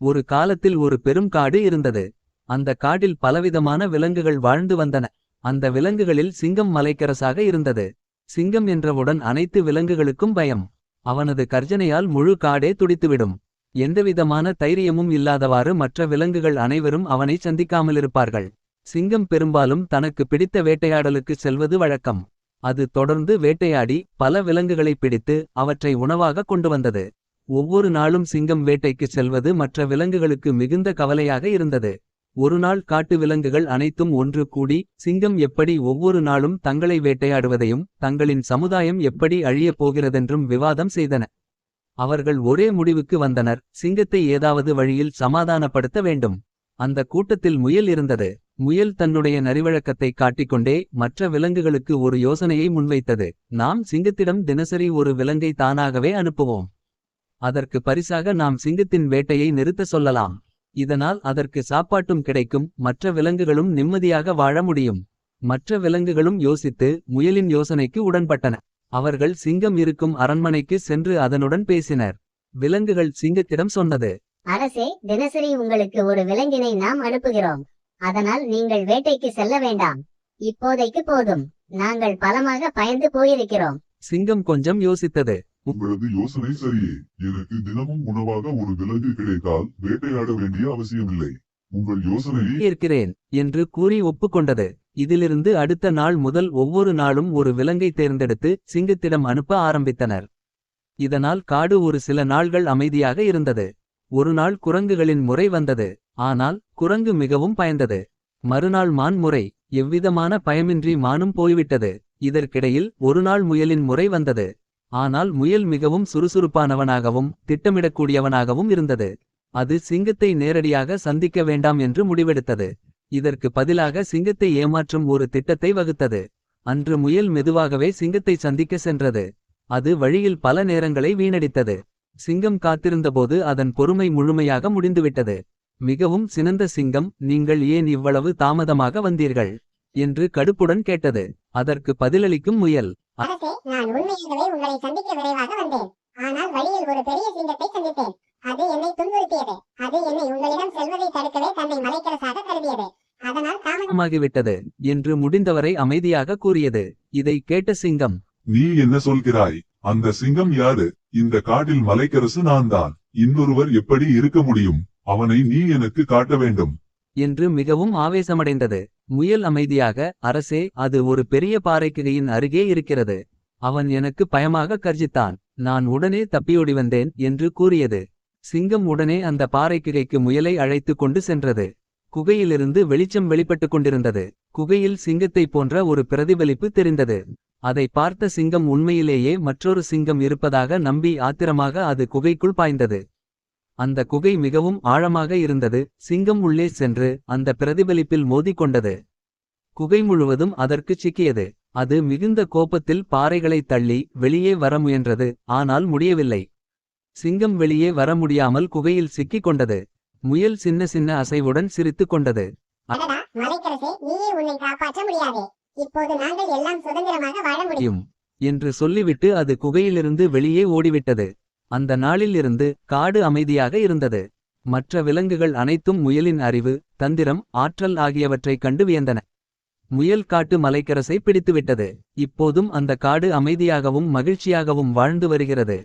ஒரு காலத்தில் ஒரு பெரும் காடு இருந்தது. அந்த காட்டில் பலவிதமான விலங்குகள் வாழ்ந்து வந்தன. அந்த விலங்குகளில் சிங்கம் மலைக்கரசாக இருந்தது. சிங்கம் என்றவுடன் அனைத்து விலங்குகளுக்கும் பயம். அவனது கர்ஜனையால் முழு காடே துடித்துவிடும். எந்தவிதமான தைரியமும் இல்லாதவாறு மற்ற விலங்குகள் அனைவரும் அவனை சந்திக்காமலிருப்பார்கள். சிங்கம் பெரும்பாலும் தனக்கு பிடித்த வேட்டையாடலுக்கு செல்வது வழக்கம். அது தொடர்ந்து வேட்டையாடி பல விலங்குகளை பிடித்து அவற்றை உணவாக கொண்டு வந்தது. ஒவ்வொரு நாளும் சிங்கம் வேட்டைக்கு செல்வது மற்ற விலங்குகளுக்கு மிகுந்த கவலையாக இருந்தது. ஒருநாள் காட்டு விலங்குகள் அனைத்தும் ஒன்று கூடி சிங்கம் எப்படி ஒவ்வொரு நாளும் தங்களை வேட்டையாடுவதையும் தங்களின் சமுதாயம் எப்படி அழியப் போகிறதென்றும் விவாதம் செய்தன. அவர்கள் ஒரே முடிவுக்கு வந்தனர் சிங்கத்தை ஏதாவது வழியில் சமாதானப்படுத்த வேண்டும். அந்த கூட்டத்தில் முயல் இருந்தது. முயல் தன்னுடைய நரிவழக்கத்தை காட்டிக்கொண்டே மற்ற விலங்குகளுக்கு ஒரு யோசனையை முன்வைத்தது. நாம் சிங்கத்திடம் தினசரி ஒரு விலங்கை தானாகவே அனுப்புவோம். அதற்கு பரிசாக நாம் சிங்கத்தின் வேட்டையை நிறுத்த சொல்லலாம். இதனால் அதற்கு சாப்பாட்டும் கிடைக்கும் மற்ற விலங்குகளும் நிம்மதியாக வாழ முடியும். மற்ற விலங்குகளும் யோசித்து முயலின் யோசனைக்கு உடன்பட்டன. அவர்கள் சிங்கம் இருக்கும் அரண்மனைக்கு சென்று அதனுடன் பேசினர். விலங்குகள் சிங்கத்திடம் சொன்னது அரசே தினசரி உங்களுக்கு ஒரு விலங்கினை நாம் அனுப்புகிறோம். அதனால் நீங்கள் வேட்டைக்கு செல்ல வேண்டாம். இப்போதைக்கு போதும். நாங்கள் பலமாக பயந்து போயிருக்கிறோம். சிங்கம் கொஞ்சம் யோசித்தது உங்களது யோசனை சரியே. எனக்கு தினமும் உணவாக ஒரு விலங்கு கிடைத்தால் வேட்டையாட வேண்டிய அவசியமில்லை. உங்கள் யோசனையை ஏற்கிறேன் என்று கூறி ஒப்புக்கொண்டது. இதிலிருந்து அடுத்த நாள் முதல் ஒவ்வொரு நாளும் ஒரு விலங்கை தேர்ந்தெடுத்து சிங்கத்திடம் அனுப்ப ஆரம்பித்தனர். இதனால் காடு ஒரு சில நாள்கள் அமைதியாக இருந்தது. ஒரு நாள் குரங்குகளின் முறை வந்தது. ஆனால் குரங்கு மிகவும் பயந்தது. மறுநாள் மான் முறை. எவ்விதமான பயமின்றி மானும் போய்விட்டது. இதற்கிடையில் ஒருநாள் முயலின் முறை வந்தது. ஆனால் முயல் மிகவும் சுறுசுறுப்பானவனாகவும் திட்டமிடக்கூடியவனாகவும் இருந்தது. அது சிங்கத்தை நேரடியாக சந்திக்க வேண்டாம் என்று முடிவெடுத்தது. இதற்கு பதிலாக சிங்கத்தை ஏமாற்றும் ஒரு திட்டத்தை வகுத்தது. அன்று முயல் மெதுவாகவே சிங்கத்தை சந்திக்க சென்றது. அது வழியில் பல நேரங்களை வீணடித்தது. சிங்கம் காத்திருந்தபோது அதன் பொறுமை முழுமையாக முடிந்துவிட்டது. மிகவும் சினந்த சிங்கம் நீங்கள் ஏன் இவ்வளவு தாமதமாக வந்தீர்கள்? என்று கடுப்புடன் கேட்டது. அதற்கு பதிலளிக்கும் முயல் அரசே நான் உண்மையாகவே உங்களை சந்திக்க விரைவாக வந்தேன். ஆனால் வழியில் ஒரு பெரிய சிங்கத்தை சந்தித்தேன். அது என்னை துன்புறுத்தியது. அது என்னை உங்களிடம் செல்வதை தடுக்கவே தன்னை மலைக்கரசாக கருதியது. அதனால் தாமதம் தாமதமாகிவிட்டது என்று முடிந்தவரை அமைதியாக கூறியது. இதை கேட்ட சிங்கம் நீ என்ன சொல்கிறாய்? அந்த சிங்கம் யாரு? இந்த காட்டில் மலைக்கரசு நான் தான் இன்னொருவர் எப்படி இருக்க முடியும்? அவனை நீ எனக்கு காட்ட வேண்டும். என்று மிகவும் ஆவேசமடைந்தது. முயல் அமைதியாக அரசே அது ஒரு பெரிய பாறைக்கிகையின் அருகே இருக்கிறது. அவன் எனக்கு பயமாக கர்ஜித்தான். நான் உடனே தப்பியோடி வந்தேன் என்று கூறியது. சிங்கம் உடனே அந்த பாறைக்கிகைக்கு முயலை அழைத்துக் கொண்டு சென்றது. குகையிலிருந்து வெளிச்சம் வெளிப்பட்டுக் கொண்டிருந்தது. குகையில் சிங்கத்தைப் போன்ற ஒரு பிரதிபலிப்பு தெரிந்தது. அதை பார்த்த சிங்கம் உண்மையிலேயே மற்றொரு சிங்கம் இருப்பதாக நம்பி ஆத்திரமாக அது குகைக்குள் பாய்ந்தது. அந்த குகை மிகவும் ஆழமாக இருந்தது சிங்கம் உள்ளே சென்று அந்த பிரதிபலிப்பில் மோதிக்கொண்டது. குகை முழுவதும் அதற்குச் சிக்கியது. அது மிகுந்த கோபத்தில் பாறைகளை தள்ளி வெளியே வர முயன்றது ஆனால் முடியவில்லை. சிங்கம் வெளியே வர முடியாமல் குகையில் சிக்கிக் கொண்டது முயல் சின்ன சின்ன அசைவுடன் சிரித்துக் கொண்டது. என்று சொல்லிவிட்டு அது குகையிலிருந்து வெளியே ஓடிவிட்டது. அந்த நாளில் இருந்து காடு அமைதியாக இருந்தது. மற்ற விலங்குகள் அனைத்தும் முயலின் அறிவு தந்திரம் ஆற்றல் ஆகியவற்றைக் கண்டு வியந்தன. முயல் காட்டு மலைக்கரசை பிடித்துவிட்டது. இப்போதும் அந்த காடு அமைதியாகவும் மகிழ்ச்சியாகவும் வாழ்ந்து வருகிறது.